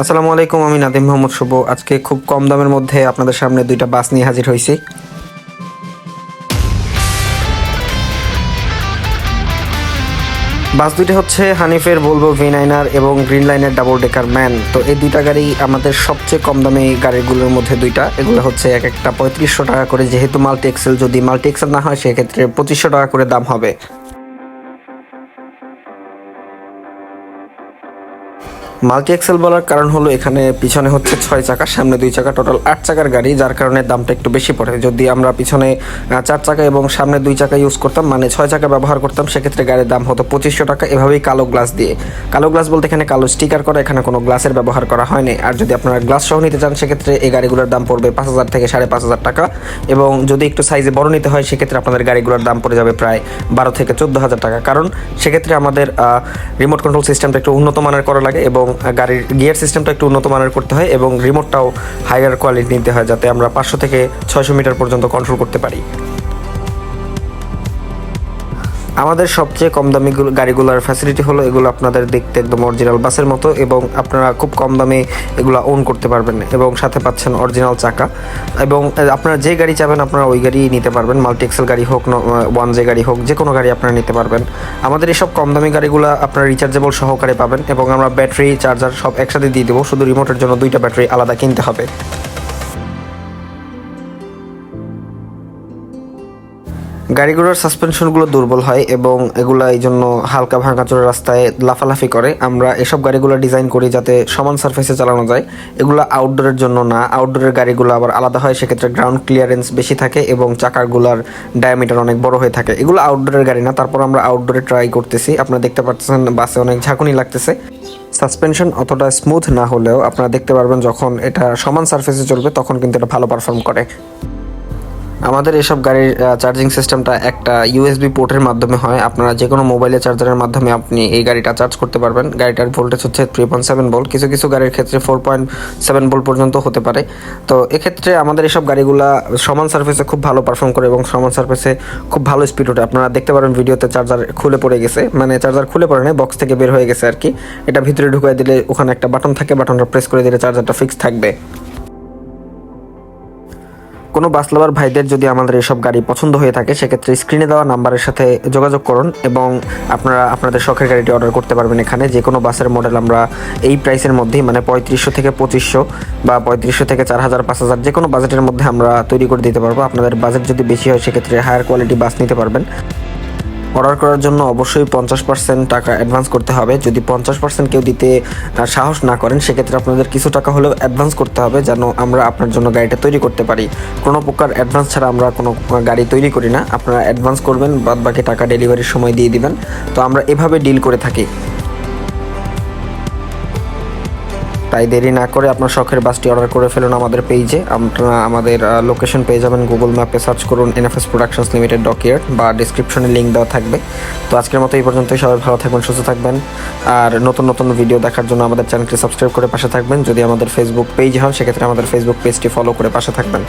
আসসালামু আলাইকুম, আমি নাদিম মোহাম্মদ শুভ। আজকে খুব কম দামের মধ্যে আপনাদের সামনে দুইটা বাস নিয়ে হাজির হয়েছি। বাস দুইটা হচ্ছে হানিফের বলব ভি নাইনার এবং গ্রিন লাইনের ডাবল ডেকার ম্যান। তো এই দুইটা গাড়ি আমাদের সবচেয়ে কম দামি গাড়িগুলোর মধ্যে দুইটা। এগুলো হচ্ছে এক একটা পঁয়ত্রিশশো টাকা করে। যেহেতু মাল্টি এক্সেল যদি মাল্টি এক্সেল না হয়, সেক্ষেত্রে পঁচিশশো টাকা করে দাম হবে। মাল্টি এক্সেল বলার কারণ হলো এখানে পিছনে হচ্ছে ছয় চাকা, সামনে দুই চাকা, টোটাল আট চাকার গাড়ি, যার কারণে দামটা একটু বেশি পড়ে। যদি আমরা পিছনে চার চাকা এবং সামনে দুই চাকা ইউজ করতাম মানে ছয় চাকা ব্যবহার করতাম, সেক্ষেত্রে গাড়ির দাম হতো পঁচিশশো টাকা। এভাবেই কালো গ্লাস দিয়ে। কালো গ্লাস বলতে এখানে কালো স্টিকার করা, এখানে কোনো গ্লাসের ব্যবহার করা হয়নি। আর যদি আপনারা গ্লাস সহ নিতে চান, সেক্ষেত্রে এই গাড়িগুলোর দাম পড়বে পাঁচ হাজার থেকে সাড়ে পাঁচ হাজার টাকা। এবং যদি একটু সাইজে বড় নিতে হয়, সেক্ষেত্রে আপনাদের গাড়িগুলোর দাম পড়ে যাবে প্রায় বারো থেকে চোদ্দ হাজার টাকা। কারণ সেক্ষেত্রে আমাদের রিমোট কন্ট্রোল সিস্টেমটা একটু উন্নত মানের করা লাগে এবং গাড়ির গিয়ার সিস্টেমটা একটু উন্নত মানের করতে হয় এবং রিমোটটাও হাইয়ার কোয়ালিটি নিতে হয় যাতে আমরা পাঁচশো থেকে ছয়শো মিটার পর্যন্ত কন্ট্রোল করতে পারি। আমাদের সবচেয়ে কম দামি গাড়িগুলোর ফ্যাসিলিটি হলো এগুলো আপনাদের দেখতে একদম অরিজিনাল বাসের মতো এবং আপনারা খুব কম দামে এগুলো ওন করতে পারবেন এবং সাথে পাচ্ছেন অরিজিনাল চাকা। এবং আপনারা যে গাড়ি চাবেন আপনারা ওই গাড়ি নিতে পারবেন। মাল্টি এক্সেল গাড়ি হোক ওয়ান জে গাড়ি হোক যে কোনো গাড়ি আপনারা নিতে পারবেন। আমাদের এসব কম দামি গাড়িগুলো আপনারা রিচার্জেবল সহকারে পাবেন এবং আমরা ব্যাটারি চার্জার সব একসাথে দিয়ে দেবো। শুধু রিমোটের জন্য দুইটা ব্যাটারি আলাদা কিনতে হবে। গাড়িগুলোর সাসপেনশনগুলো দুর্বল হয় এবং এগুলা এই জন্য হালকা ভাঙাচোরা রাস্তায় লাফালাফি করে। আমরা এসব গাড়িগুলো ডিজাইন করি যাতে সমান সারফেসে চালানো যায়। এগুলো আউটডোরের জন্য না আউটডোরের গাড়িগুলো আবার আলাদা হয়, সেক্ষেত্রে গ্রাউন্ড ক্লিয়ারেন্স বেশি থাকে এবং চাকাগুলার ডায়ামিটার অনেক বড় হয়ে থাকে। এগুলো আউটডোরের গাড়ি না, তারপর আমরা আউটডোরে ট্রাই করতেছি। আপনারা দেখতে পাচ্ছেন বাসে অনেক ঝাঁকুনি লাগতেছে। সাসপেনশন অতটা স্মুথ না হলেও আপনারা দেখতে পারবেন যখন এটা সমান সারফেসে চলবে, তখন কিন্তু এটা ভালো পারফর্ম করে। আমাদের এসব গাড়ির চার্জিং সিস্টেমটা একটা ইউএসবি পোর্টের মাধ্যমে হয়। আপনারা যে কোনো মোবাইলে চার্জারের মাধ্যমে আপনি এই গাড়িটা চার্জ করতে পারবেন। গাড়িটার ভোল্টেজ হচ্ছে থ্রি পয়েন্ট সেভেন ভোল্ট কিছু কিছু গাড়ির ক্ষেত্রে ফোর পয়েন্ট সেভেন ভোল্ট পর্যন্ত হতে পারে। তো এক্ষেত্রে আমাদের এসব গাড়িগুলা সমান সার্ফেসে খুব ভালো পারফর্ম করে এবং সমান সার্ফেসে খুব ভালো স্পিড ওঠে। আপনারা দেখতে পারেন ভিডিওতে চার্জার খুলে পড়ে গেছে। মানে চার্জার খুলে পড়ে নেই বক্স থেকে বের হয়ে গেছে আর কি। এটা ভিতরে ঢুকিয়ে দিলে ওখানে একটা বাটন থাকে বাটনটা প্রেস করে দিলে চার্জারটা ফিক্স থাকবে। কোনো বাস লাভার ভাইদের যদি আমাদের এসব গাড়ি পছন্দ হয়ে থাকে, সেক্ষেত্রে স্ক্রিনে দেওয়া নাম্বারের সাথে যোগাযোগ করুন এবং আপনারা আপনাদের শখের গাড়িটি অর্ডার করতে পারবেন এখানে। যে কোনো বাসের মডেল আমরা এই প্রাইসের মধ্যেই মানে পঁয়ত্রিশশো থেকে পঁচিশশো বা পঁয়ত্রিশশো থেকে চার হাজার, পাঁচ হাজার, যে কোনো বাজেটের মধ্যে আমরা তৈরি করে দিতে পারব। আপনাদের বাজেট যদি বেশি হয়, সেক্ষেত্রে হায়ার কোয়ালিটি বাস নিতে পারবেন। অর্ডার করার জন্য অবশ্যই পঞ্চাশ পার্সেন্ট টাকা অ্যাডভান্স করতে হবে। যদি পঞ্চাশ পার্সেন্ট কেউ দিতে সাহস না করেন, সেক্ষেত্রে আপনাদের কিছু টাকা হলেও অ্যাডভান্স করতে হবে যেন আমরা আপনার জন্য গাড়িটা তৈরি করতে পারি। কোনো প্রকার অ্যাডভান্স ছাড়া আমরা কোনো গাড়ি তৈরি করি না। আপনারা অ্যাডভান্স করবেন বাদ বাকি টাকা ডেলিভারির সময় দিয়ে দিবেন। তো আমরা এভাবে ডিল করে থাকি। তাই দেরি না করে আপনার শখের বাসটি অর্ডার করে ফেলুন আমাদের পেজে আপনারা আমাদের লোকেশন পেয়ে যাবেন গুগল ম্যাপে সার্চ করুন এনএফএস প্রোডাকশনস লিমিটেড ডকিয়ার্ড বা ডিসক্রিপশনে লিঙ্ক দেওয়া থাকবে। তো আজকের মতো এই পর্যন্তই। সবাই ভালো থাকবেন, সুস্থ থাকবেন। আর নতুন নতুন ভিডিও দেখার জন্য আমাদের চ্যানেলটি সাবস্ক্রাইব করে পাশে থাকবেন। যদি আমাদের ফেসবুক পেজ হন সেক্ষেত্রে আমাদের ফেসবুক পেজটি ফলো করে পাশে থাকবেন।